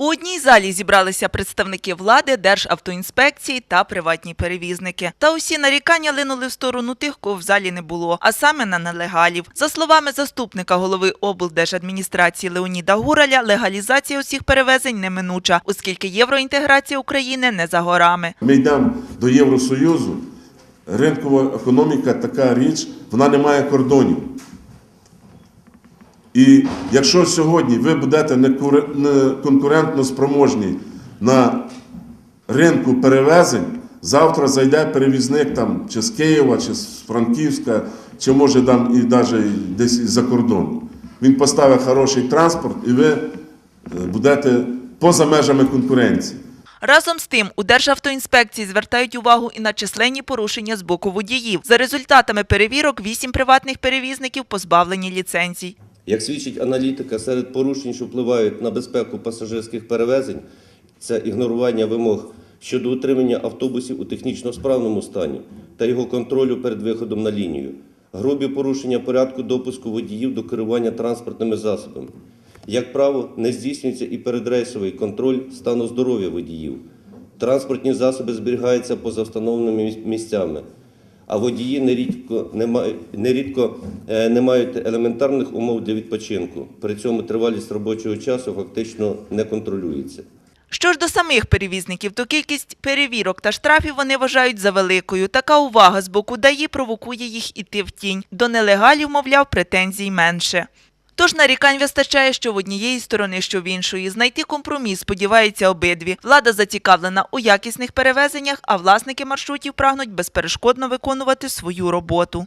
У одній залі зібралися представники влади, Державтоінспекції та приватні перевізники. Та усі нарікання линули в сторону тих, кого в залі не було, а саме на нелегалів. За словами заступника голови облдержадміністрації Леоніда Гураля, легалізація усіх перевезень неминуча, оскільки євроінтеграція України не за горами. Ми йдемо до Євросоюзу. Ринкова економіка така річ, вона не має кордонів. І якщо сьогодні ви будете не конкурентно спроможні на ринку перевезень, завтра зайде перевізник там, чи з Києва, чи з Франківська, чи може там і навіть десь із-за кордону. Він поставить хороший транспорт, і ви е, будете поза межами конкуренції. Разом з тим, у Державтоінспекції звертають увагу і на численні порушення з боку водіїв. За результатами перевірок, вісім приватних перевізників позбавлені ліцензій. Як свідчить аналітика, серед порушень, що впливають на безпеку пасажирських перевезень, це ігнорування вимог щодо утримання автобусів у технічно справному стані та його контролю перед виходом на лінію, грубі порушення порядку допуску водіїв до керування транспортними засобами. Як правило, не здійснюється і передрейсовий контроль стану здоров'я водіїв. Транспортні засоби зберігаються поза встановленими місцями, а водії нерідко не мають, нерідко е, не мають елементарних умов для відпочинку. При цьому тривалість робочого часу фактично не контролюється. Що ж до самих перевізників, то кількість перевірок та штрафів вони вважають за великою. Така увага з боку ДАІ провокує їх іти в тінь. До нелегалів, мовляв, претензій менше. Тож нарікань вистачає, що в однієї сторони, що в іншої. Знайти компроміс сподіваються обидві. Влада зацікавлена у якісних перевезеннях, а власники маршрутів прагнуть безперешкодно виконувати свою роботу.